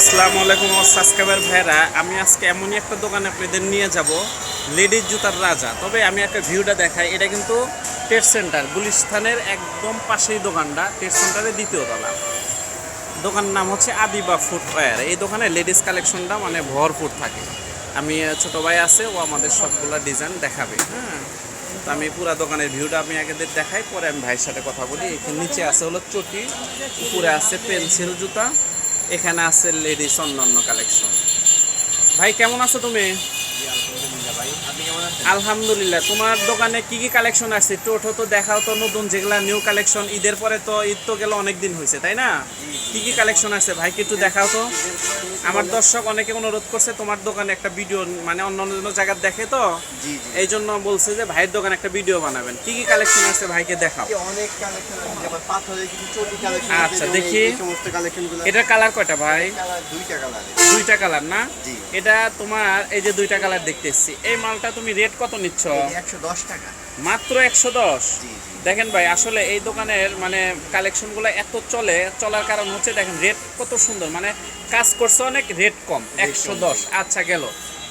আসসালামু আলাইকুম সাবস্ক্রাইবার ভাইরা আমি আজকে এমনই একটা দোকানে আপনাদের নিয়ে যাব, লেডিস জুতার রাজা। তবে আমি একটা ভিউটা দেখাই, এটা কিন্তু টেট সেন্টার গুলিস্তানের একদম পাশেই দোকানটা টেট সেন্টারের দ্বিতীয় তলা। দোকানের নাম হচ্ছে আদিবা ফুটওয়্যার এই দোকানে লেডিস কালেকশনটা মানে ভরপুর থাকে। আমি ছোট ভাই আছে, ও আমাদের সবগুলা ডিজাইন দেখাবে হ্যাঁ? তো আমি পুরো দোকানের ভিউটা আমি আগেদের দেখাই, পরে আমি ভাইয়ের সাথে কথা বলি। এখানে নিচে আছে হলো চটি, উপরে আছে পেন্সিল জুতা। এখানে আছে লেডিস অন্যান্য কালেকশন ভাই কেমন আছো তুমি? আলহামদুলিল্লাহ। তোমার দোকানে কি কি কালেকশন আছে? একটু ওঠো তো দেখাও তো নতুন যেগুলা নিউ কালেকশন ঈদের পরে তো ঈদ তো গেল অনেক দিন হয়েছে তাই না? কি কি কালেকশন আছে? ভাইকে একটু দেখাও তো। আমার দর্শক অনেকে অনুরোধ করছে তোমার দোকানে একটা ভিডিও মানে অন্য অন্য জায়গায় দেখে তো? এই জন্য বলছে যে ভাইয়ের দোকানে একটা ভিডিও বানাবেন। কি কি কালেকশন আছে ভাইকে দেখাও। অনেক কালেকশন আছে আচ্ছা, দেখি। এটার কালার কয়টা ভাই? দুইটা কালার দুইটা কালার না? এটা তোমার এই যে দুইটা কালার দেখতেছি এই মালটা তুমি রেট কত নিচ্ছ? একশো দশ টাকা। মাত্র একশো দশ? দেখেন ভাই আসলে এই দোকানের মানে কালেকশনগুলো এত চলে চলার কারণ হচ্ছে দেখেন রেট কত সুন্দর। মানে কাজ করছে অনেক রেট কম। একশো দশ আচ্ছা গেল।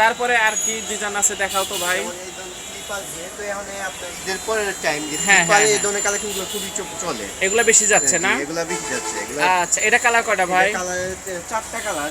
তারপরে আর কি ডিজাইন আছে দেখাও তো ভাই যেমন এই ধরনের স্লিপার যেহেতু এখন এই আপনার ঈদের পরের টাইম যে হ্যাঁ, হ্যাঁ, এই ধরনের কালেকশনগুলো খুবই চ- চলে। এগুলো বেশি যাচ্ছে না? জি, বেশি যাচ্ছে এগুলা আচ্ছা এটা কালার কয়টা ভাই? কালারের চারটা কালার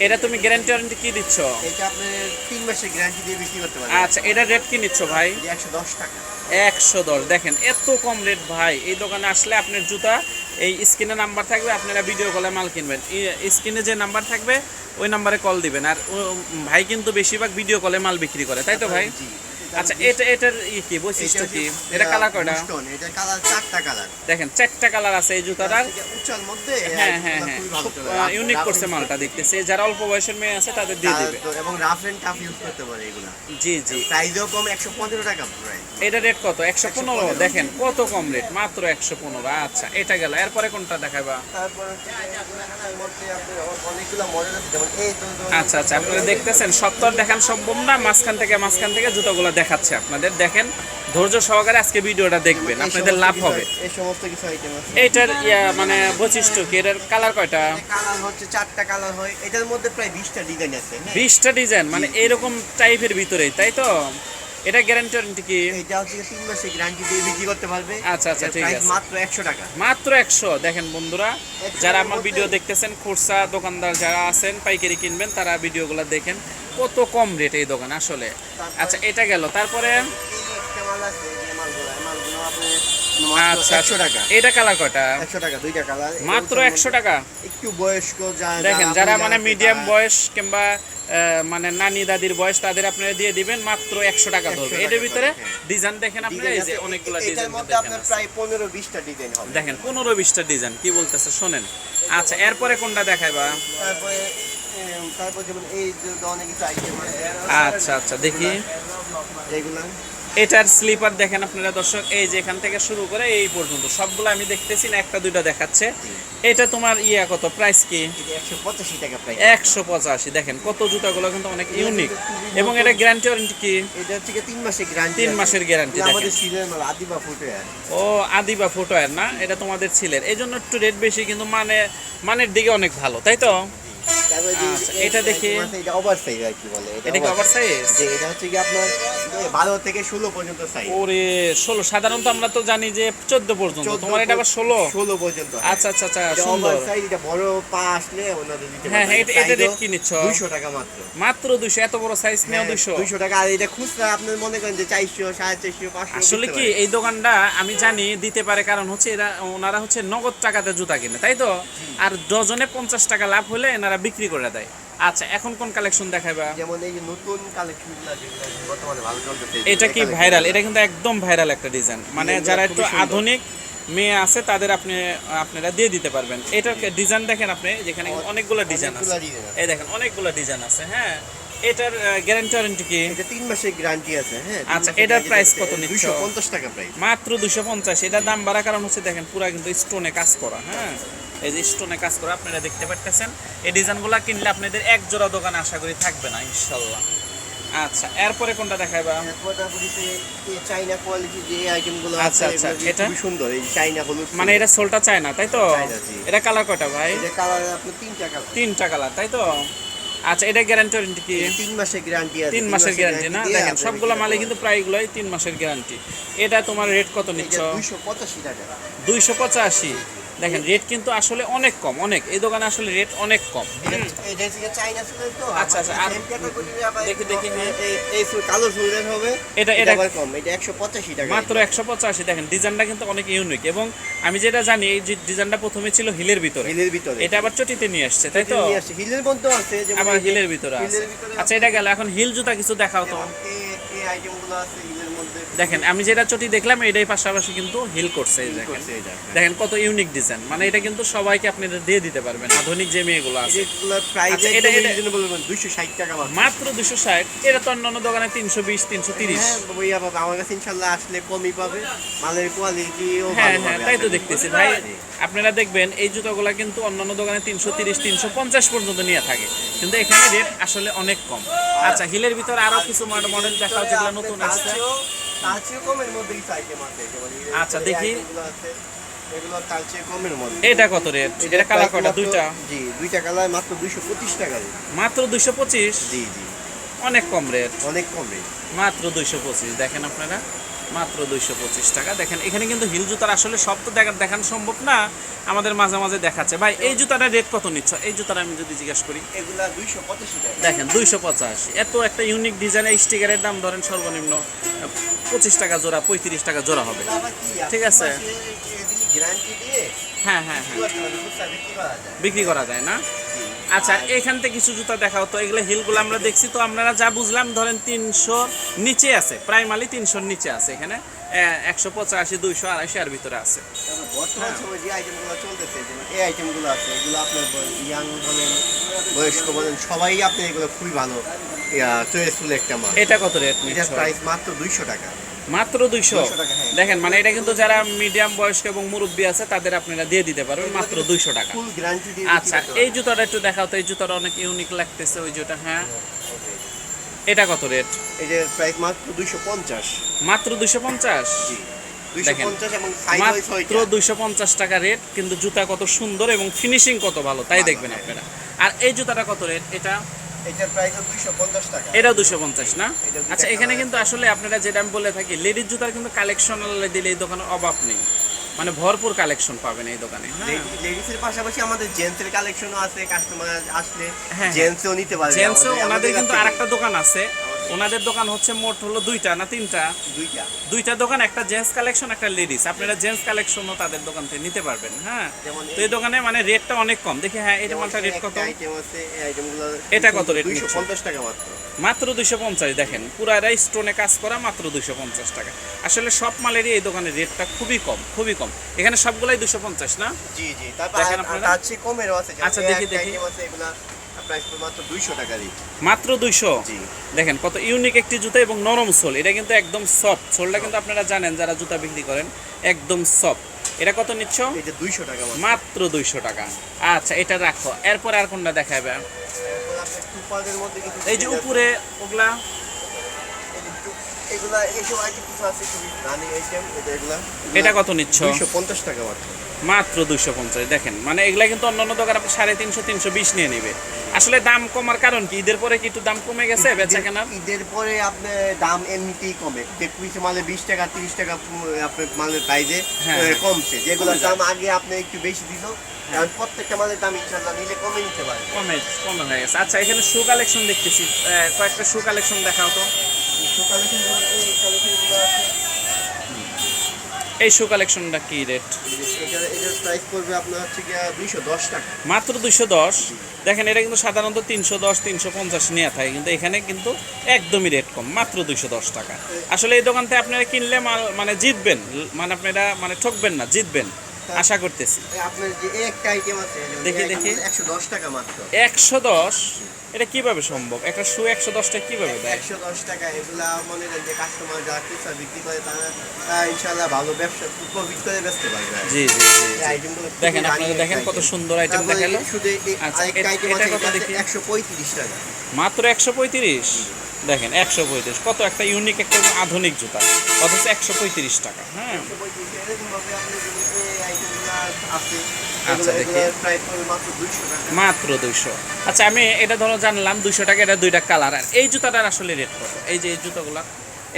এটা তুমি গ্যারান্টি ওয়ারেন্টি কি দিচ্ছ? এটা আপনি তিন মাসের গ্যারান্টি দিয়ে বিক্রি করতে পারেন আচ্ছা এটা রেট কি নিচ্ছ ভাই? একশো দশ টাকা। একশো দশ। দেখেন এত কম রেট ভাই। এই দোকানে আসলে আপনার জুতা এই স্ক্রিনে নাম্বার থাকবে আপনারা ভিডিও কলে মাল কিনবেন। স্ক্রিনে যে নাম্বার থাকবে ওই নাম্বারে কল দিবেন। আর ভাই কিন্তু বেশিরভাগ ভিডিও কলে মাল বিক্রি করে তাই তো ভাই? আচ্ছা এটা এটার ই কি বৈশিষ্ট্য কি? এটা কালার কয়টা? এটা কালার চারটা কালার দেখেন চারটা কালার আছে এই জুতাটার। উচ্চার মধ্যে হ্যাঁ হ্যাঁ হ্যাঁ। ইউনিক করছে মালটা দেখতেছে। যারা অল্প বয়সের মেয়ে আছে তাদের দিয়ে দিবে। এবং রাফ এন্ড টাফ ইউজ করতে পারে এগুলা। জি জি। প্রাইসও কম একশো পনেরো টাকা প্রাইস এটা রেট কত? একশো পনেরো? 115 দেখেন কত কম রেট মাত্র একশো পনেরো। আচ্ছা এটা গেল। এরপরে কোনটা দেখাবা তারপর অনেকগুলো মডেল আছে যেমন এই আচ্ছা আচ্ছা আপনারা দেখতেছেন সত্তর দেখান সম্ভব না মাঝখান থেকে মাঝখান থেকে জুতোগুলো দেখাচ্ছে আপনাদের। দেখেন ধৈর্য সহকারে আজকে ভিডিওটা দেখবেন আপনাদের লাভ হবে। এই সমস্ত কিছু আইটেম আছে। এটার ইয়া মানে বৈশিষ্ট্য কি? এটার কালার কয়টা? কালার হচ্ছে চারটা কালার হয়। এটার মধ্যে প্রায় বিশটা ডিজাইন আছে হ্যাঁ বিশটা ডিজাইন মানে এরকম টাইপের ভিতরেই তাই তো? এটা গ্যারান্টি ওয়ারেন্টি কি? এটা হচ্ছে যে মাসের গ্যারান্টি দিয়ে বিক্রি করতে পারবে। আচ্ছা, আচ্ছা, ঠিক আছে। মাত্র টাকা। দেখেন বন্ধুরা। যারা আমার ভিডিও দেখতেছেন খুরসা দোকানদার যারা আছেন পাইকারি কিনবেন তারা ভিডিওগুলো দেখেন কত কম রেট এই দোকান আসলে। আচ্ছা এটা গেল। তারপরে আচ্ছা এটা কালার কয়টা? টাকা মাত্র একশো টাকা। একটু বয়স্ক দেখেন যারা মানে মিডিয়াম বয়স কিংবা মানে নানি দাদির বয়স তাদের আপনারা দিয়ে দিবেন মাত্র একশো টাকা 100 ধরবে এটার ভিতরে হ্যাঁ। ডিজাইন দেখেন আপনারা এই যে। অনেকগুলো ডিজাইন। প্রায় পনেরো বিশটা ডিজাইন হবে দেখেন পনেরো বিশটা ডিজাইন কি বলতেছে শোনেন আচ্ছা এরপরে কোনটা দেখাইবা আচ্ছা আচ্ছা দেখি এগুলা এটার স্লিপার দেখেন আপনারা দর্শক এই যে এখান থেকে শুরু করে এই পর্যন্ত সবগুলো আমি দেখতেছি না একটা দুইটা দেখাচ্ছে। এটা তোমার ইয়া কত প্রাইস কি? একশো পঁচাশি দেখেন কত জুতাগুলো কিন্তু অনেক ইউনিক এবং এটা গ্যারান্টি ওয়ারেন্টি কি? এটা থেকে তিন মাসের গ্যারান্টি তিন মাসের মাল আদিবা ফুটওয়্যার ও আদি বা ফুটওয়্যার না? এটা তোমাদের ছিলের। এই জন্য একটু রেট বেশি কিন্তু মানে মানের দিকে অনেক ভালো তাই তো? আচ্ছা, এটা দেখি। এটা আর কি বলে এটা কি যে এটা হচ্ছে কি আপনার বারো থেকে ষোলো পর্যন্ত সাইজ ওরে ষোলো। সাধারণত আমরা তো জানি যে চোদ্দ পর্যন্ত। তোমার এটা আবার ষোলো? ষোলো পর্যন্ত আচ্ছা আচ্ছা আচ্ছা সুন্দর। সাইজ এটা বড় পা আসলে দিতে হ্যাঁ, হ্যাঁ, এটা- এটা rate কি নিচ্ছ? টাকা মাত্র। মাত্র এত বড় সাইজ দুইশো? টাকা। আর এটা খুচরা আপনার মনে করেন যে চারশো সাড়ে চারশো পাঁচশো আসলে কি এই দোকানটা আমি জানি দিতে পারে কারণ হচ্ছে এরা ওনারা হচ্ছে নগদ টাকাতে জুতা কিনে তাই তো? আর ডজনে পঞ্চাশ টাকা লাভ হলে এনারা বিক্রি করে দেয়। আচ্ছা এখন কোন কালেকশন দেখাইবা? যেমন এই নতুন কালেকশনগুলো যেগুলো বর্তমানে ভালো চলতেছে এটা কি ভাইরাল এটা কিন্তু একদম ভাইরাল একটা ডিজাইন মানে যারা একটু আধুনিক মেয়ে আছে তাদের আপনি আপনারা দিয়ে দিতে পারবেন। এটার ডিজাইন দেখেন আপনি যেখানে অনেকগুলো ডিজাইন আছে। আছে। এই দেখেন অনেকগুলো ডিজাইন আছে হ্যাঁ? এটার গ্যারান্টি ওয়ারেন্টি কি? এটা মাসের গ্যারান্টি আছে হ্যাঁ আচ্ছা, এটার আছে। কত নিচ্ছ? 250 টাকা প্রাইস মাত্র দুশো পঞ্চাশ এটার দাম বাড়া কারণ হচ্ছে দেখেন পুরা কিন্তু স্টোনে কাজ করা হ্যাঁ? এই যে স্টোনে কাজ করা আপনারা দেখতে পাচ্ছেন এই ডিজাইনগুলো কিনলে আপনাদের এক জোড়া দোকানে আশা করি থাকবে না ইনশাল্লাহ। আচ্ছা এরপরে কোনটা দেখাইবা? চাইনা কোয়ালিটি যে আইটেমগুলো আচ্ছা, আছে আচ্ছা, এটা? খুবই সুন্দর এই চাইনা হলুদ মানে এটা সোলটা চায় না তাই তো? এটা কালার কয়টা ভাই? এটা কালার আপনার তিনটা কালার তিনটা কালার তাই তো? আচ্ছা এটা গ্যারান্টি ওয়ারেন্টি কি? তিন মাসের গ্যারান্টি আছে তিন মাসের গ্যারান্টি না? দেখেন সবগুলো মালে কিন্তু প্রায়গুলোই তিন মাসের গ্যারান্টি এটা তোমার রেট কত। নিচ্ছ? দুইশো পঁচাশি টাকা। দুইশো পঁচাশি। দেখেন রেট কিন্তু আসলে অনেক কম অনেক। এই দোকানে আসলে রেট অনেক কম। আচ্ছা, আচ্ছা, দেখি, দেখি, হ্যাঁ। এই- এই ফুল কালো ফুলের হবে এটা এটা কম এটা একশো পঁচাশি টাকা। মাত্র একশো পঁচাশি দেখেন ডিজাইনটা কিন্তু অনেক ইউনিক এবং আমি যেটা জানি এই যে ডিজাইনটা প্রথমে ছিল হিলের ভিতরে। হিলের ভিতরে। এটা আবার চটিতে নিয়ে আসছে তাই তো? হিলের মধ্যে আছে যেমন আবার হিলের ভিতরে আছে। আচ্ছা এটা গেল এখন হিল জুতা কিছু দেখাও তো। এই- এই আইটেমগুলো আছে দেখেন আমি যেটা চটি দেখলাম এটাই পাশাপাশি কিন্তু হিল করছে এই দেখেন। কত ইউনিক ডিজাইন মানে এটা কিন্তু সবাইকে আপনি এটা দিয়ে দিতে পারবেন। আধুনিক যে মেয়েগুলো আছে। আচ্ছা, এটা- এটা- রিজনেবল ষাট টাকা মাত্র। দুশো ষাট। এটা তো অন্যান্য দোকানে তিনশো বিশ তিনশো তিরিশ। হ্যাঁ আমার কাছে ইনশাল্লাহ আসলে কমই পাবে। মালের কোয়ালিটিও হ্যাঁ হ্যাঁ তাই তো দেখতেছি ভাই। আপনারা দেখবেন এই জুতোগুলা কিন্তু অন্যান্য দোকানে তিনশো তিরিশ তিনশো পঞ্চাশ পর্যন্ত নিয়ে থাকে। কিন্তু এখানে রেট আসলে অনেক কম। আচ্ছা হিলের ভিতর আরও কিছু মডেল দেখাও যেগুলো নতুন আসছে কমের মধ্যে আইটেম আছে আচ্ছা, দেখি। এটা কত রেট? এটা কালার কটা? দুইটা? জি দুইটা কালার মাত্র দুইশো পঁচিশ টাকা রে। মাত্র দুইশো পঁচিশ? জি জি। অনেক কম রেট। অনেক কম রেট। মাত্র দুইশো পঁচিশ দেখেন আপনারা। মাত্র দুইশো পঁচিশ টাকা। দেখেন এখানে কিন্তু হিল জুতার আসলে সব তো দেখা দেখানো সম্ভব না আমাদের মাঝে মাঝে দেখাচ্ছে। ভাই এই জুতাটার রেট কত নিচ্ছ? এই জুতাটা আমি যদি জিজ্ঞেস করি। এগুলা দুইশো পঁচাশি টাকা। দেখেন দুইশো পঞ্চাশ এত একটা ইউনিক ডিজাইনের স্টিকারের দাম ধরেন সর্বনিম্ন পঁচিশ টাকা জোড়া পঁয়ত্রিশ টাকা জোড়া হবে। ঠিক আছে। হ্যাঁ হ্যাঁ হ্যাঁ। বিক্রি করা যায় না। আচ্ছা এখান থেকে কিছু জুতা দেখাও তো এগুলো হিলগুলো আমরা দেখছি তো আপনারা যা বুঝলাম ধরেন তিনশো নিচে আছে প্রাইমালি তিনশোর নিচে আছে এখানে একশো পঁচাশি দুইশো আড়াইশো আর ভিতরে আছে। তবে বর্তমান সময় যে আইটেমগুলো চলতেছে এই আইটেমগুলো আছে এগুলো আপনার ইয়াং বলেন বয়স্ক বলেন সবাই আপনি এগুলো খুবই ভালো চয়েসফুল একটা মাল। এটা কত রেট এটার প্রাইস মাত্র দুইশো টাকা। মাত্র দুইশো। 200 টাকা, হ্যাঁ। দেখেন মানে এটা কিন্তু যারা মিডিয়াম বয়স্ক এবং মুরব্বী আছে তাদের আপনারা দিয়ে দিতে পারবেন মাত্র দুইশো টাকা। আচ্ছা এই জুতাটা একটু দেখাও তো এই জুতাটা অনেক ইউনিক লাগতেছে ওই জুতা হ্যাঁ। এটা কত রেট এই যে প্রাইস মাত্র দুইশো পঞ্চাশ। মাত্র দুইশো পঞ্চাশ? হয় মাত্র দুইশো পঞ্চাশ টাকা রেট কিন্তু জুতা কত সুন্দর এবং ফিনিশিং কত ভালো তাই দেখবেন হ্যাঁ। আপনারা। আর এই জুতাটা কত রেট এটা এটার প্রাইস দুইশো পঞ্চাশ টাকা। এটাও দুশো পঞ্চাশ না? আচ্ছা এখানে কিন্তু আসলে আপনারা যেটা আমি বলে থাকি লেডিস জুতার কিন্তু কালেকশন দিলে এই দোকানের অভাব নেই। মানে ভরপুর কালেকশন পাবেন এই দোকানে হ্যাঁ। লেডিসের পাশাপাশি আমাদের জেন্টসের কালেকশনও আছে কাস্টমার আসলে হ্যাঁ। জেন্টসও নিতে পারবে জেন্টসও ওনাদের কিন্তু আরেকটা দোকান আছে ওনাদের দোকান হচ্ছে মোট হলো দুইটা না তিনটা? দুইটা। দুইটা দোকান একটা জেন্টস কালেকশন একটা লেডিস আপনারা জেন্টস কালেকশনও তাদের দোকান থেকে নিতে পারবেন হ্যাঁ? তো এই দোকানে মানে রেটটা অনেক কম। দেখি হ্যাঁ এই মালটা রেট কত? এটা কত রেট দুইশো পঞ্চাশ টাকা মাত্র। মাত্র দুইশো পঞ্চাশ দেখেন পুরাটাই স্টোনে কাজ করা মাত্র দুইশো পঞ্চাশ টাকা। আসলে সব মালেরই এই দোকানের রেটটা খুবই কম খুবই কম। এখানে সবগুলাই দুশো পঞ্চাশ না? জি জি তারপর দেখেন আপনারা? কমেরও আছে আচ্ছা, দেখি, দেখি। প্রাইস মাত্র দুইশো টাকা দিই মাত্র দুইশো? জি। দেখেন কত ইউনিক একটি জুতা এবং নরম সোল। এটা কিন্তু একদম সফট। সোলটা কিন্তু আপনারা জানেন যারা জুতা বিক্রি করেন একদম সফট। এটা কত নিচ্ছ? এটা দুইশো টাকা মাত্র। দুইশো টাকা। আচ্ছা এটা রাখো। এরপর আর কোনটা দেখাবে? এই যে উপরে ওগুলা। এগুলা এইসব আইটেম কিছু আছে খুবই রানিং আইটেম এটা এগুলা। এটা কত নিচ্ছ? দুইশো পঞ্চাশ টাকা মাত্র। মাত্র দুইশো পঞ্চাশ। দেখেন মানে এগুলা কিন্তু অন্যান্য দোকান আপনি সাড়ে তিনশো তিনশো বিশ নিয়ে নেবে। আসলে দাম কমার কারণ কি? ঈদের পরে কি একটু দাম কমে গেছে বেচা কেনার? ঈদের পরে আপনার দাম এমনিতেই কমে। কিছু মালে বিশ টাকা তিরিশ টাকা আপনার মালের প্রাইজে হ্যাঁ। কমছে। যেগুলোর কমে যায়। দাম আগে আপনি একটু বেশি দিত কারণ প্রত্যেকটা মালের দাম ইনশাল্লাহ নিলে কমে নিতে পারে। কমে কমে হয়ে গেছে। আচ্ছা এখানে শু কালেকশন দেখতেছি। কয়েকটা শু কালেকশন দেখাও তো। এই কালেকশনগুলো আছে। এই শু কালেকশনটা কি রেট এটা প্রাইস পড়বে আপনার হচ্ছে দুইশো দশ টাকা মাত্র দুইশো দশ। দেখেন, এটা কিন্তু সাধারণত তিনশো দশ, তিনশো পঞ্চাশ নিয়ে থাকে, কিন্তু এখানে কিন্তু একদমই রেট কম, মাত্র দুইশো দশ টাকা। আসলে এই দোকান থেকে আপনারা কিনলে মানে জিতবেন মানে আপনারা মানে ঠকবেন না, জিতবেন। আশা করতেছি। আপনার যে একটা আইটেম আছে দেখি, দেখি। একশো দশ টাকা মাত্র। একশো দশ? এটা কীভাবে সম্ভব? একটা শু একশো দশটা কীভাবে দেয়? একশো দশ টাকা এগুলা মনে করেন যে কাস্টমার যারা খুচরা বিক্রি করে তারা আহ, ইনশাল্লাহ ভালো ব্যবসা প্রফিট করে বেচতে পারবে। জি জি দেখেন আপনারা দেখেন কত সুন্দর আইটেম দেখাল। শুধু আচ্ছা, এটা কত দেখি? একশো পঁয়ত্রিশ টাকা। মাত্র একশো পঁয়ত্রিশ? দেখেন একশো পঁয়ত্রিশ। কত একটা ইউনিক একটা আধুনিক জুতা অথচ একশো পঁয়ত্রিশ টাকা হ্যাঁ এরকমভাবে আপনি যদি এই আইটেমগুলো আছে। আচ্ছা, দেখি। মাত্র দুইশো আচ্ছা আমি এটা ধরো জানলাম দুইশো টাকা এটা দুইটা কালার। আর এই জুতাটার আসলে রেট কত? এই যে এই জুতাগুলা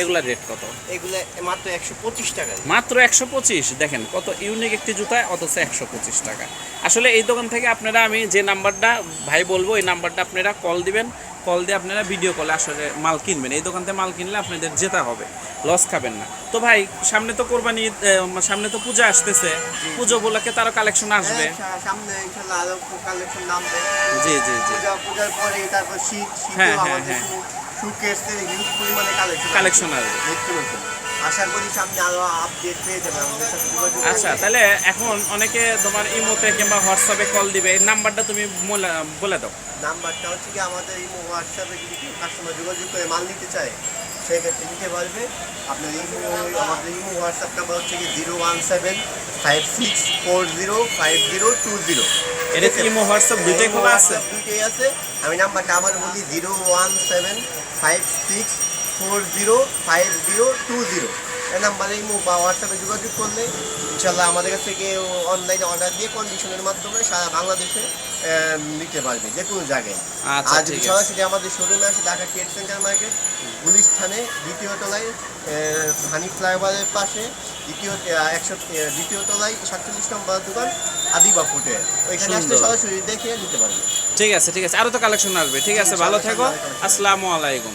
এগুলার রেট কত? এগুলো মাত্র একশো পঁচিশ টাকা। মাত্র একশো পঁচিশ? দেখেন কত ইউনিক একটি জুতা অথচ একশো পঁচিশ টাকা। আসলে এই দোকান থেকে আপনারা আমি যে নাম্বারটা ভাই বলব এই নাম্বারটা আপনারা কল দিবেন। কল দিয়ে আপনারা ভিডিও কলে আসলে মাল কিনবেন। এই দোকান থেকে মাল কিনলে আপনাদের যেতে হবে। লস খাবেন না। তো ভাই সামনে তো কোরবানি সামনে তো পূজা আসতেছে। পুজো বলাকে তারও কালেকশন আসবে। হ্যাঁ, সামনে ইনশাল্লাহ আরও কালেকশন নামবে। জি জি জি। পূজার পরে তারপর শীত হ্যাঁ, হ্যাঁ, আমাদের হ্যাঁ। সুকেসের হিউজ পরিমাণে কালেকশন আসবে। আশা করি সামনে আরও আপডেট পেয়ে যাবে আচ্ছা তাহলে এখন অনেকে তোমার ইমোতে কিংবা হোয়াটসঅ্যাপে কল দিবে। এই নাম্বারটা তুমি বলে- বলে দাও। নাম্বারটা হচ্ছে কি আমাদের ইমো হোয়াটসঅ্যাপে যদি কেউ কাস্টমার যোগাযোগ করে মাল নিতে চায় সেক্ষেত্রে নিতে পারবে। আপনার ইমো আমাদের ইমো হোয়াটসঅ্যাপ নাম্বার হচ্ছে কি zero one seven five six four zero five zero two zero এটা কি ইমো হোয়াটসঅ্যাপ দুইটাই খোলা আছে? দুইটাই আছে। আমি নাম্বারটা আবার বলি zero one seven five six four zero five zero two zero. এই নাম্বারে বা হোয়াটসঅ্যাপে যোগাযোগ করলে ইনশাল্লাহ আমাদের কাছ থেকে অনলাইনে অর্ডার দিয়ে কন্ডিশনের মাধ্যমে সারা বাংলাদেশে নিতে পারবে যে কোনো জায়গায়। আচ্ছা আর যদি সরাসরি আমাদের শোরুমে আসে Dhaka trade center market police থানে দ্বিতীয় তলায় হানি ফ্লাইওভারের পাশে দ্বিতীয় একশো দ্বিতীয় তলায় সাতচল্লিশ নম্বর দোকান আদিবা ফুটে। ওইখানে আসলে সরাসরি দেখে নিতে পারবে। ঠিক আছে ঠিক আছে। আরও তো কালেকশন আসবে। ঠিক আছে ভালো থেকো। আসসালামু আলাইকুম।